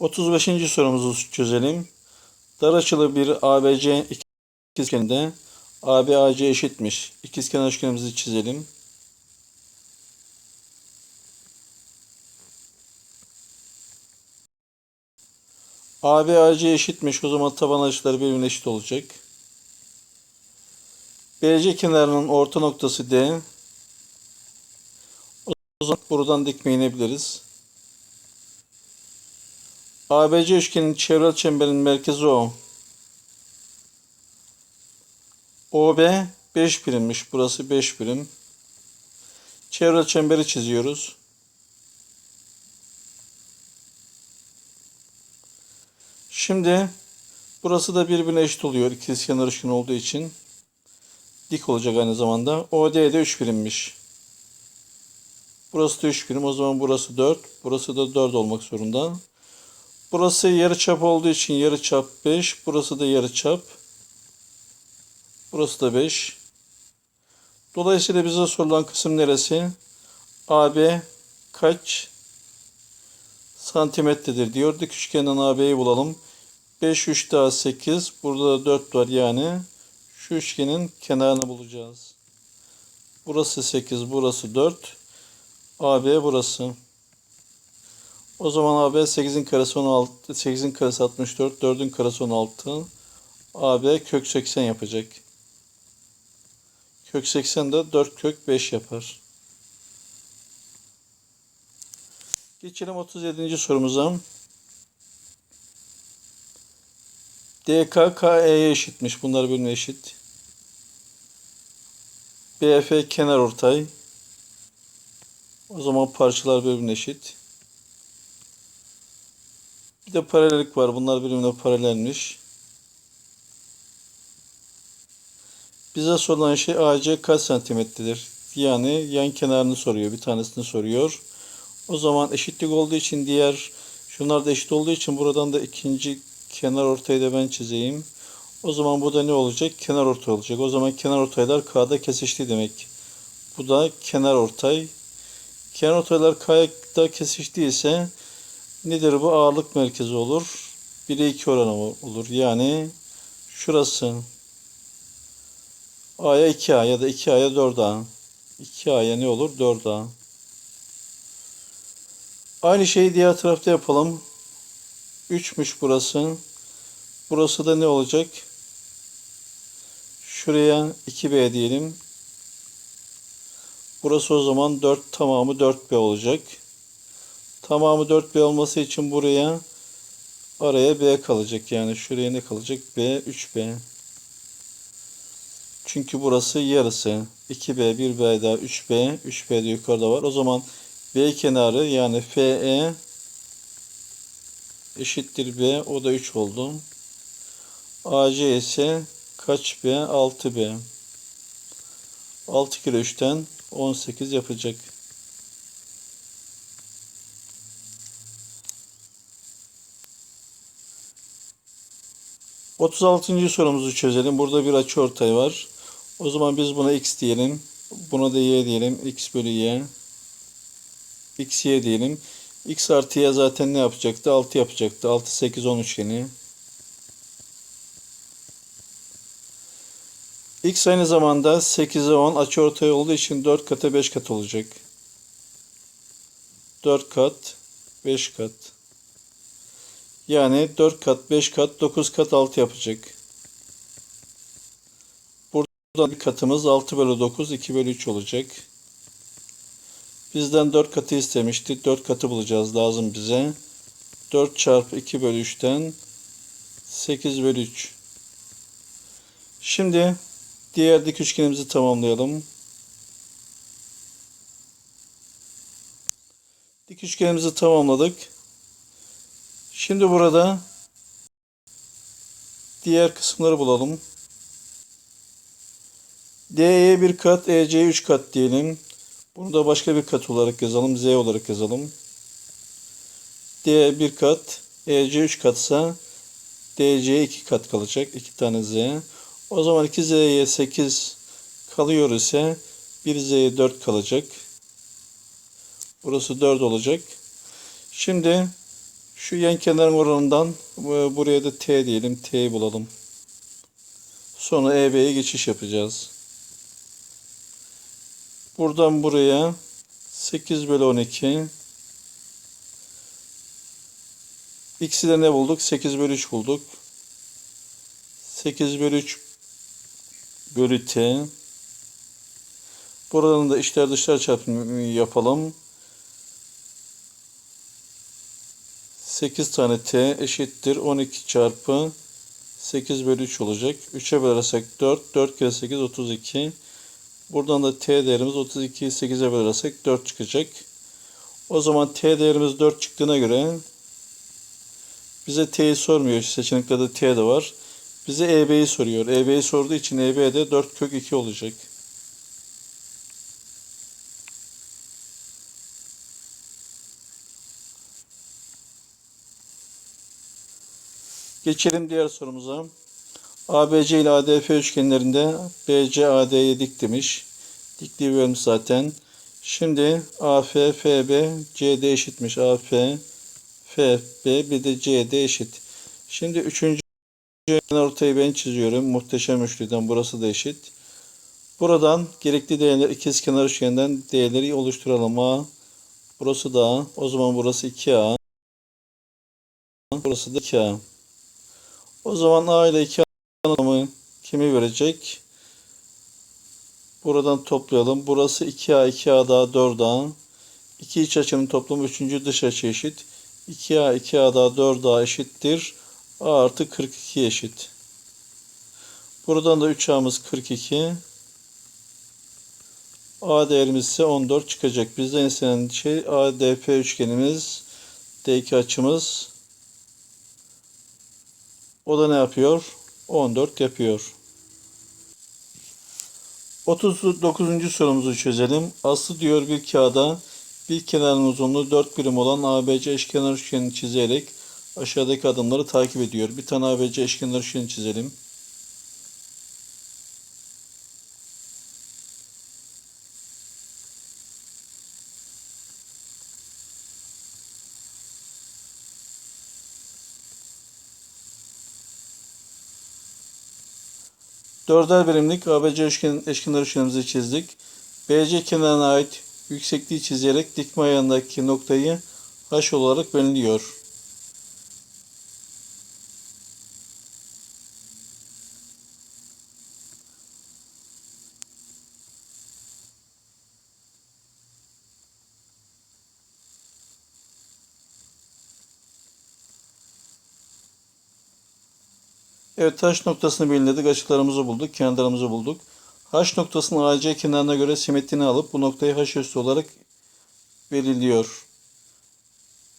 35. sorumuzu çözelim. Dar açılı bir ABC ikizkeninde ABAC eşitmiş. İkizkenar üçgenimizi çizelim. ABAC eşitmiş. O zaman taban açıları birbirine eşit olacak. BC kenarının orta noktası D. O zaman buradan dikme inebiliriz. ABC üçgenin çevrel çemberin merkezi O. OB 5 birimmiş. Burası 5 birim. Çevrel çemberi çiziyoruz. Şimdi burası da birbirine eşit oluyor. İkizkenar üçgen olduğu için. Dik olacak aynı zamanda. OD de 3 birimmiş. Burası da 3 birim. O zaman burası 4. Burası da 4 olmak zorunda. Burası yarıçap olduğu için yarıçap 5. Burası da yarıçap. Burası da 5. Dolayısıyla bize sorulan kısım neresi? AB kaç santimetredir diyor. Dik üçgenden AB'yi bulalım. 5, 3 daha 8. Burada da 4 var yani. Şu üçgenin kenarını bulacağız. Burası 8, burası 4. AB burası. O zaman AB 8'in karesi 16, 8'in karesi 64, 4'ün karesi 16. AB kök 80 yapacak. Kök 80 de 4 kök 5 yapar. Geçelim 37. sorumuza. DK KE'ye eşitmiş. Bunlar birbirine eşit. BF kenar ortay. O zaman parçalar birbirine eşit. Bir de paralellik var. Bunlar birbirine paralelmiş. Bize sorulan şey AC kaç santimetredir? Yani yan kenarını soruyor. Bir tanesini soruyor. O zaman eşitlik olduğu için diğer şunlar da eşit olduğu için buradan da ikinci kenar ortayı da ben çizeyim. O zaman bu da ne olacak? Kenar ortay olacak. O zaman kenar ortaylar K'da kesişti demek. Bu da kenar ortay. Kenar ortaylar K'da kesiştiyse nedir bu? Ağırlık merkezi olur. 1'e 2 oranı olur. Yani şurası A'ya 2A ya da 2A'ya 4A. 2A'ya ne olur? 4A. Aynı şeyi diğer tarafta yapalım. 3'müş burası. Burası da ne olacak? Şuraya 2B diyelim. Burası o zaman 4 tamamı 4B olacak. Tamamı 4B olması için buraya araya B kalacak. Yani şuraya ne kalacak? B 3B. Çünkü burası yarısı. 2B, 1B daha 3B. 3B de yukarıda var. O zaman B kenarı yani FE eşittir B. O da 3 oldu. AC ise kaç B? 6B. 6 kere 3'ten 18 yapacak. Otuz altıncı sorumuzu çözelim. Burada bir açıortay var. O zaman biz buna x diyelim. Buna da y diyelim. x bölü y. x y diyelim. x artı y zaten ne yapacaktı? 6 yapacaktı. 6, 8, 10 üçgeni. x aynı zamanda 8'e 10 açıortay olduğu için 4 kata 5 kat olacak. 4 kat 5 kat. Yani 4 kat 5 kat 9 kat 6 yapacak. Buradan bir katımız 6 bölü 9 2 bölü 3 olacak. Bizden 4 katı istemişti. 4 katı bulacağız lazım bize. 4 çarpı 2 bölü 3'ten 8 bölü 3. Şimdi diğer dik üçgenimizi tamamlayalım. Dik üçgenimizi tamamladık. Şimdi burada diğer kısımları bulalım. D'ye bir kat, EC'ye 3 kat diyelim. Bunu da başka bir kat olarak yazalım. Z olarak yazalım. D bir kat, EC 3 katsa DC 2 kat kalacak. 2 tane Z. O zaman 2Z'ye 8 kalıyor ise 1Z'ye 4 kalacak. Burası 4 olacak. Şimdi Şu yan kenarın oranından e, buraya da T diyelim. T'yi bulalım. Sonra EB'ye geçiş yapacağız. Buradan buraya 8 bölü 12 X'i de ne bulduk? 8 bölü 3 bulduk. 8 bölü 3 bölü T. Buradan da içler dışlar çarpımı yapalım. 8 tane T eşittir 12 çarpı 8 bölü 3 olacak. 3'e bölersek 4. 4 kere 8 32. Buradan da T değerimiz 32'yi 8'e bölersek 4 çıkacak. O zaman T değerimiz 4 çıktığına göre bize T'yi sormuyor. Seçeneklerde T de var. Bize EB'yi soruyor. EB'yi sorduğu için EB de 4 kök 2 olacak. Geçelim diğer sorumuza. ABC ile ADF üçgenlerinde BC AD'ye dik demiş. Dikliği vermiş zaten. Şimdi AF, FB, CD eşitmiş. AF, FB bir de CD eşit. Şimdi üçüncü ortayı ben çiziyorum. Muhteşem üçlüden burası da eşit. Buradan gerekli değerler ikizkenar üçgenden değerleri oluşturalım. A, burası da. O zaman burası 2A. Burası da 2A. O zaman A ile 2 anlamı kimi verecek? Buradan toplayalım. Burası 2A, 2A daha 4A. İki iç açının toplamı 3. dış açı eşit. 2A, 2A daha 4A eşittir. A artı 42 eşit. Buradan da 3A'mız 42. A değerimiz ise 14 çıkacak. Bizden istenen şey ADP üçgenimiz. D2 açımız. O da ne yapıyor? 14 yapıyor. 39. sorumuzu çözelim. Aslı diyor bir kağıda bir kenarın uzunluğu 4 birim olan ABC eşkenar üçgenini çizerek aşağıdaki adımları takip ediyor. Bir tane ABC eşkenar üçgeni çizelim. Dörder birimlik ABC üçgen, eşkenar üçgenimizi çizdik. BC kenarına ait yüksekliği çizerek dikme ayağındaki noktayı H olarak belirliyor. Evet taş noktasını belirledik. Açıklarımızı bulduk. Kenarlarımızı bulduk. H noktasının AC kenarına göre simetriğini alıp bu noktayı H üstü olarak belirliyor.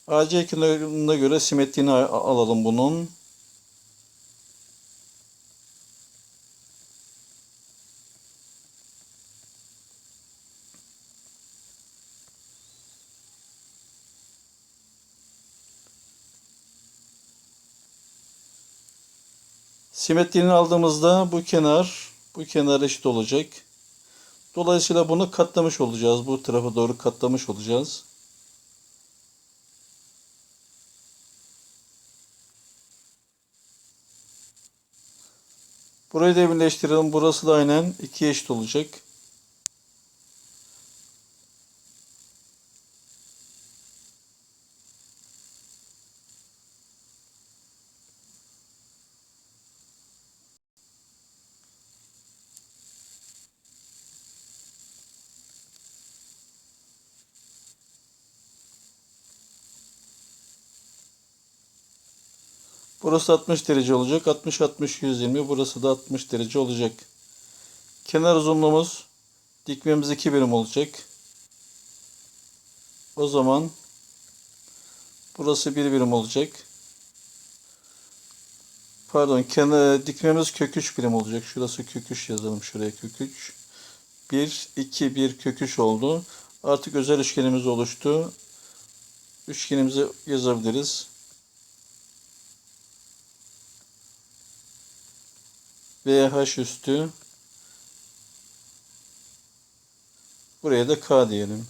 AC kenarına göre simetriğini alalım bunun. Simetriğini aldığımızda bu kenar bu kenar eşit olacak. Dolayısıyla bunu katlamış olacağız. Bu tarafa doğru katlamış olacağız. Burayı da birleştirelim. Burası da aynen 2 eşit olacak. Burası 60 derece olacak. 60 60 120. Burası da 60 derece olacak. Kenar uzunluğumuz dikmemiz 2 birim olacak. O zaman burası 1 birim olacak. Pardon, kenar dikmemiz kök 3 birim olacak. Şurası kök 3 yazalım şuraya kök 3. 1 2 1 kök 3 oldu. Artık özel üçgenimiz oluştu. Üçgenimizi yazabiliriz. VH üstü buraya da K diyelim.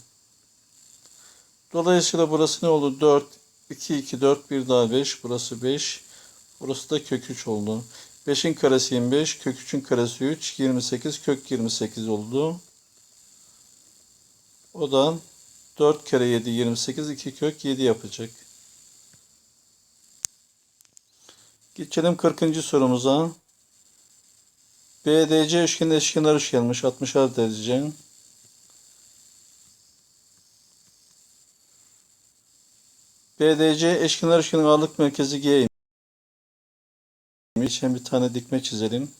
Dolayısıyla burası ne oldu? 4, 2, 2, 4, 1 daha 5. Burası 5. Burası da kök 3 oldu. 5'in karesi 25. Kök 3'ün karesi 3. 28. Kök 28 oldu. O da 4 kere 7 28. 2 kök 7 yapacak. Geçelim 40. sorumuza. BDC üçgeni eşkenar üçgenmiş. 60'ar derece. BDC eşkenar üçgenin ağırlık merkezi G'ymiş. Hem bir tane dikme çizelim.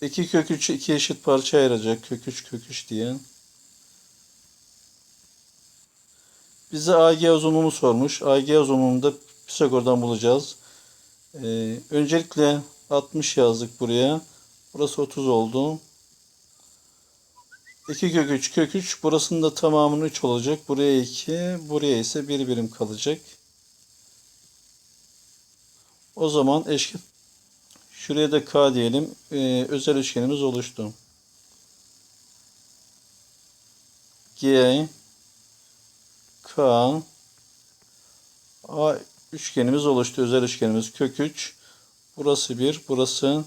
İki kök 3'ü iki eşit parça ayıracak. Kök 3 kök 3 diye. Bize AG uzunluğunu sormuş. AG uzunluğunu da Pisagor'dan bulacağız. Ee, öncelikle 60 yazdık buraya. Burası 30 oldu. 2 kök 3 kök 3. Burasının da tamamının 3 olacak. Buraya 2. Buraya ise 1 birim kalacak. O zaman eşit. Şuraya da K diyelim. Ee, özel üçgenimiz oluştu. G K A üçgenimiz oluştu. Özel üçgenimiz kök 3. Burası 1. Burası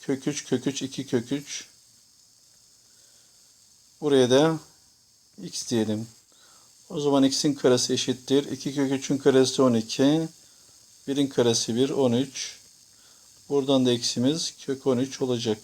kök 3 kök 3 2 kök 3. Buraya da x diyelim. O zaman x'in karesi eşittir. 2 kök 3'ün karesi 12. 1'in karesi 1 13. Buradan da x'imiz kök 13 olacak.